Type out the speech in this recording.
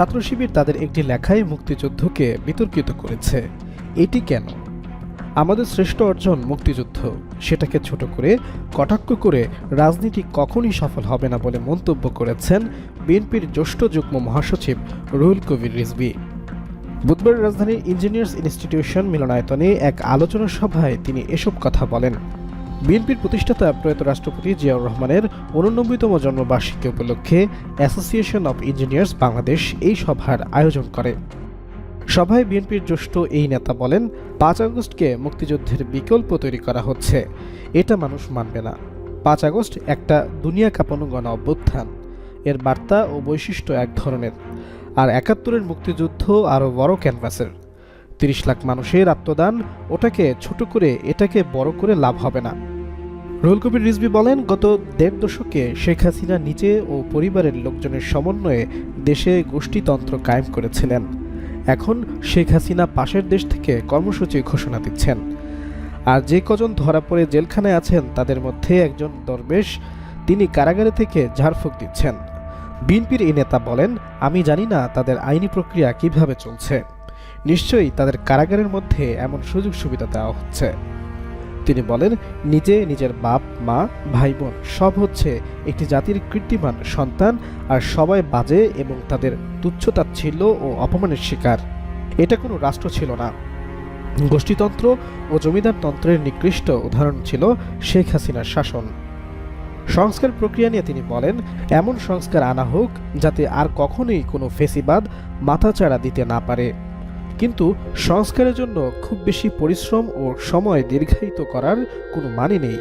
ছাত্র শিবির তাদের একটি লেখায় মুক্তিযুদ্ধকে বিতর্কিত করেছে। এটি কেন? আমাদের শ্রেষ্ঠ অর্জন মুক্তিযুদ্ধ, সেটাকে ছোট করে, কটাক্ষ করে রাজনীতি কখনই সফল হবে না বলে মন্তব্য করেছেন বিএনপির জ্যেষ্ঠ যুগ্ম মহাসচিব রুহুল কবির রিজভী। বুধবার রাজধানীর ইঞ্জিনিয়ার্স ইনস্টিটিউশন মিলনায়তনে এক আলোচনা সভায় তিনি এসব কথা বলেন। বিএনপির প্রতিষ্ঠাতা প্রয়াত রাষ্ট্রপতি জিয়াউর রহমানের উননব্বইতম জন্মবার্ষিকী উপলক্ষে অ্যাসোসিয়েশন অব ইঞ্জিনিয়ার্স বাংলাদেশ এই সভার আয়োজন করে। সভায় বিএনপির জ্যেষ্ঠ এই নেতা বলেন, পাঁচ আগস্টকে মুক্তিযুদ্ধের বিকল্প তৈরি করা হচ্ছে। এটা মানুষ মানবে না। পাঁচ আগস্ট একটা দুনিয়া কাঁপানো গণ অভ্যুত্থান। এর বার্তা ও বৈশিষ্ট্য এক ধরনের। আর একাত্তরের মুক্তিযুদ্ধ আরও বড় ক্যানভাসের। তিরিশ লাখ মানুষের আত্মদান ওটাকে ছোট করে এটাকে বড় করে লাভ হবে না। রুহুল কবির রিজভি বলেন, গত দেড় দশকে শেখ হাসিনা নিজে ও পরিবারের লোকজনের সমন্বয়ে দেশে গোষ্ঠীতন্ত্র কায়েম করেছিলেন। এখন শেখ হাসিনা পাশের দেশ থেকে কর্মসূচি ঘোষণা দিচ্ছেন। আর যে কজন ধরা পড়ে জেলখানায় আছেন, তাদের মধ্যে একজন দরবেশ, তিনি কারাগারে থেকে ঝাড়ফুঁক দিচ্ছেন। বিএনপির এই নেতা বলেন, আমি জানি না তাদের আইনি প্রক্রিয়া কীভাবে চলছে। নিশ্চয়ই তাদের কারাগারের মধ্যে এমন সুযোগ সুবিধা দেওয়া হচ্ছে। তিনি বলেন, নিজে নিজের বাপ, মা ভাই বোন সব হচ্ছে একটি জাতির কীর্তিমান সন্তান আর সবাই বাজে এবং তাদের তুচ্ছতাচ্ছিল্য ও অপমানের শিকার। এটা কোনো রাষ্ট্র ছিল না। গোষ্ঠীতন্ত্র ও জমিদারতন্ত্রের নিকৃষ্ট উদাহরণ ছিল শেখ হাসিনার শাসন। সংস্কার প্রক্রিয়া নিয়ে তিনি বলেন, এমন সংস্কার আনা হোক যাতে আর কখনোই কোনো ফেসিবাদ মাথাচাড়া দিতে না পারে। কিন্তু সংস্কারের জন্য খুব বেশি পরিশ্রম ও সময় দীর্ঘায়িত করার কোনো মানে নেই।